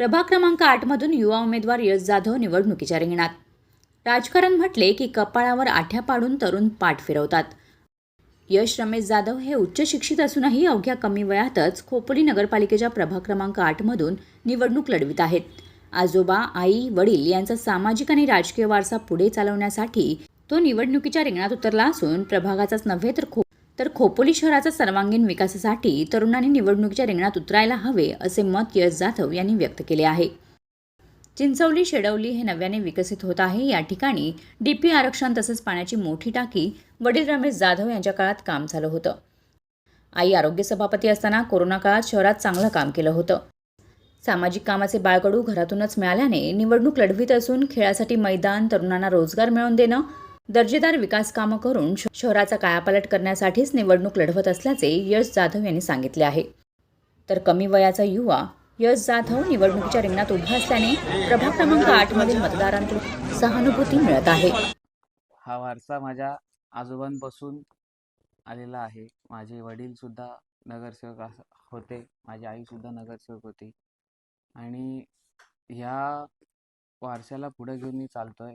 प्रभाग क्रमांक आठमधून युवा उमेदवार यश जाधव निवडणुकीच्या रिंगणात. राजकारण म्हटले की कपाळावर आठ्या पाडून तरुण पाठ फिरवतात. यश रमेश जाधव हे उच्च शिक्षित असूनही अवघ्या कमी वयातच खोपोली नगरपालिकेच्या प्रभाग क्रमांक आठमधून निवडणूक लढवित आहेत. आजोबा आई वडील यांचा सामाजिक आणि राजकीय वारसा पुढे चालवण्यासाठी तो निवडणुकीच्या रिंगणात उतरला असून प्रभागाचाच नव्हे तर खो तर खोपोली शहराचा सर्वांगीण विकासासाठी तरुणांनी निवडणुकीच्या रिंगणात उतरायला हवे असे मत यश जाधव यांनी व्यक्त केले आहे. चिंचवली शेडवली हे नव्याने विकसित होत आहे. या ठिकाणी डीपी आरक्षण तसेच पाण्याची मोठी टाकी वडील रमेश जाधव यांच्या काळात काम झालं होतं. आई आरोग्य सभापती असताना कोरोना काळात शहरात चांगलं काम केलं होतं. सामाजिक कामाचे बाळकडू घरातूनच मिळाल्याने निवडणूक लढवीत असून खेळासाठी मैदान तरुणांना रोजगार मिळवून देणं दर्जेदार विकास कामं करून शहराचा कायापालट करण्यासाठीच निवडणूक लढवत असल्याचे यश जाधव यांनी सांगितले आहे. तर कमी वयाचा युवा यश जाधव निवडणुकीच्या रिंगणात उभा असल्याने प्रभाग क्रमांक आठमधील मतदारांकडून सहानुभूती मिळत आहे. हा वारसा माझ्या आजोबांपासून आलेला आहे. माझे वडील सुद्धा नगरसेवक अस- होते. माझी आई सुद्धा नगरसेवक होती. आणि ह्या वारशाला पुढे घेऊन मी चालतोय.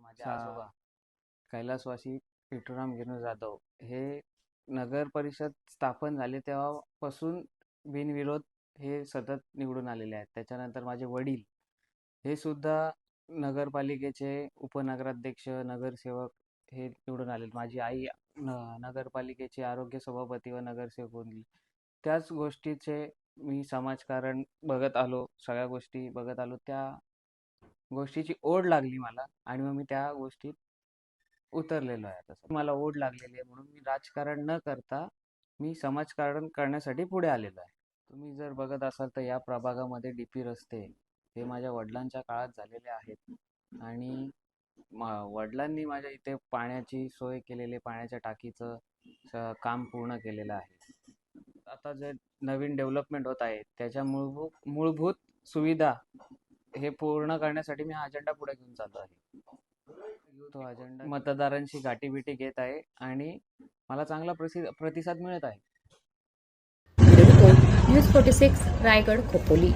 माझे सा- आजोबा. कैलासवासी विठुराम गिनू जाधव हे नगर परिषद स्थापन झाले तेव्हापासून बिनविरोध हे सतत निवडून आलेले आहेत. त्याच्यानंतर माझे वडील हे सुद्धा नगरपालिकेचे उपनगराध्यक्ष नगरसेवक हे निवडून आले माझी आई न- नगरपालिकेची आरोग्य सभापती व नगरसेवक होती त्याच गोष्टीचे मी समाजकारण बघत आलो सगळ्या गोष्टी बघत आलो. त्या गोष्टीची ओढ लागली मला आणि मग मी त्या गोष्टीत उतरलेलो आहे तसं मला ओढ लागलेली आहे म्हणून मी राजकारण न करता मी समाजकारण करण्यासाठी पुढे आलेलो आहे. तुम्ही जर बघत असाल तर या प्रभागामध्ये डी पी रस्ते हे माझ्या वडिलांच्या काळात झालेले आहेत. आणि वडिलांनी माझ्या इथे पाण्याची सोय केलेली पाण्याच्या टाकीचं काम पूर्ण केलेलं आहे. आता जे नवीन डेव्हलपमेंट होत आहे त्याच्या मूलभूत मूलभूत सुविधा हे पूर्ण करण्यासाठी मी हा अजेंडा पुढे घेऊन चाललो आहे. तो अजेंडा मतदारांशी गाठीबिटी घेत आहे आणि मला चांगला प्रतिसाद मिळत आहे. News forty six Raigad Khopoli.